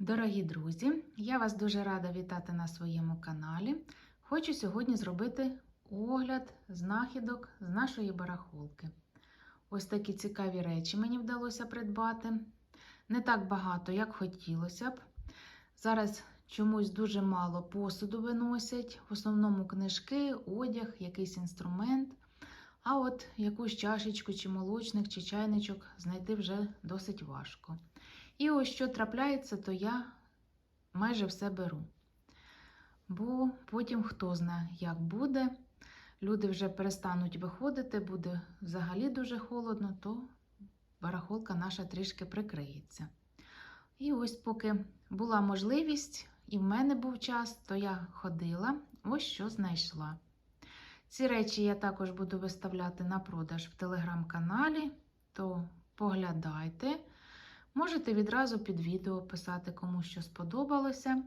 Дорогі друзі, я вас дуже рада вітати на своєму каналі. Хочу сьогодні зробити огляд знахідок з нашої барахолки. Ось такі цікаві речі мені вдалося придбати. Не так багато, як хотілося б. Зараз чомусь дуже мало посуду виносять, в основному книжки, одяг, якийсь інструмент. А от якусь чашечку, чи молочник, чи чайничок знайти вже досить важко. І ось що трапляється, то я майже все беру. Бо потім хто знає, як буде. Люди вже перестануть виходити, буде взагалі дуже холодно, то барахолка наша трішки прикриється. І ось поки була можливість, і в мене був час, то я ходила, ось що знайшла. Ці речі я також буду виставляти на продаж в телеграм-каналі, то поглядайте. Можете відразу під відео писати, кому що сподобалося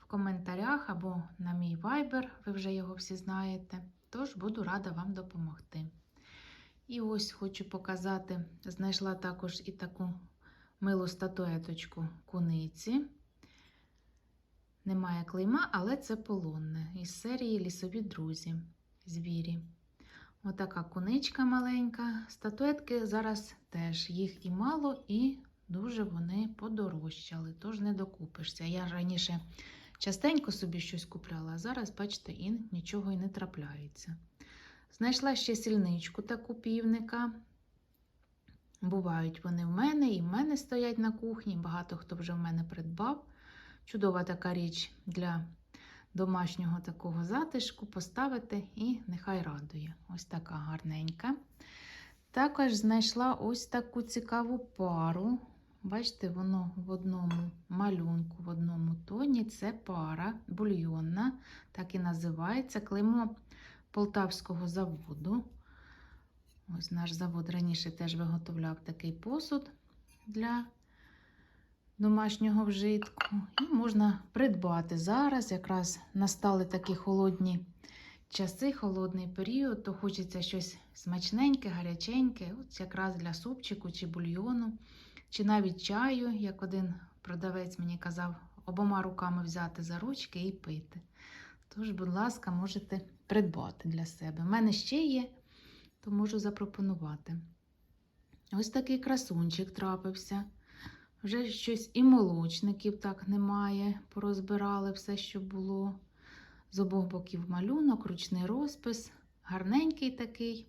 в коментарях або на мій вайбер, ви вже його всі знаєте. Тож буду рада вам допомогти. І ось хочу показати, знайшла також і таку милу статуеточку куниці. Немає клейма, але це полонне із серії Лісові друзі. Звірі. Отака куничка маленька. Статуетки зараз теж їх і мало, і дуже вони подорожчали, тож не докупишся. Я раніше частенько собі щось купляла, а зараз, бачите, і нічого і не трапляється. Знайшла ще сільничку таку півника. Бувають вони в мене, і в мене стоять на кухні. Багато хто вже в мене придбав. Чудова така річ для домашнього такого затишку поставити і нехай радує. Ось така гарненька. Також знайшла ось таку цікаву пару. Бачите, воно в одному малюнку, в одному тоні. Це пара бульйонна, так і називається клеймо Полтавського заводу. Ось наш завод раніше теж виготовляв такий посуд для домашнього вжитку. І можна придбати зараз. Якраз настали такі холодні часи, холодний період, то хочеться щось смачненьке, гаряченьке, от якраз для супчику чи бульйону, чи навіть чаю, як один продавець мені казав, обома руками взяти за ручки і пити. Тож, будь ласка, можете придбати для себе. У мене ще є, то можу запропонувати. Ось такий красунчик трапився. Вже щось і молочників так немає. Порозбирали все, що було. З обох боків малюнок, ручний розпис, гарненький такий.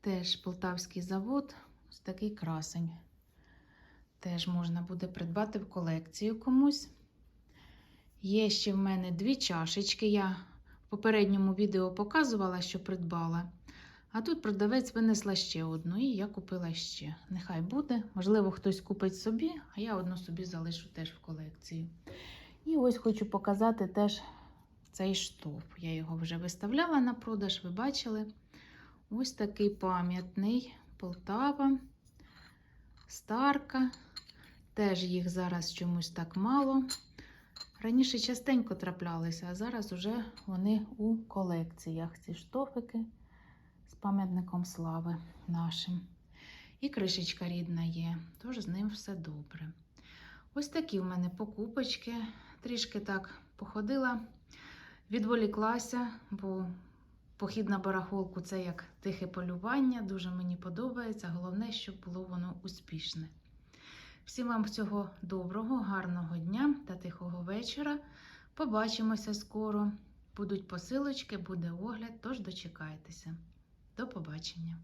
Теж полтавський завод, ось такий красень. Теж можна буде придбати в колекцію комусь. Є ще в мене дві чашечки. Я в попередньому відео показувала, що придбала. А тут продавець винесла ще одну, і я купила ще. Нехай буде. Можливо, хтось купить собі, а я одну собі залишу теж в колекцію. І ось хочу показати теж цей штоф. Я його вже виставляла на продаж, ви бачили. Ось такий пам'ятний Полтава, Старка. Теж їх зараз чомусь так мало. Раніше частенько траплялися, а зараз вже вони у колекціях, ці штофики з пам'ятником слави нашим. І кришечка рідна є, тож з ним все добре. Ось такі в мене покупочки. Трішки так походила, відволіклася, бо похід на барахолку це як тихе полювання, дуже мені подобається. Головне, щоб було воно успішне. Всім вам всього доброго, гарного дня та тихого вечора. Побачимося скоро. Будуть посилочки, буде огляд, тож дочекайтеся. До побачення!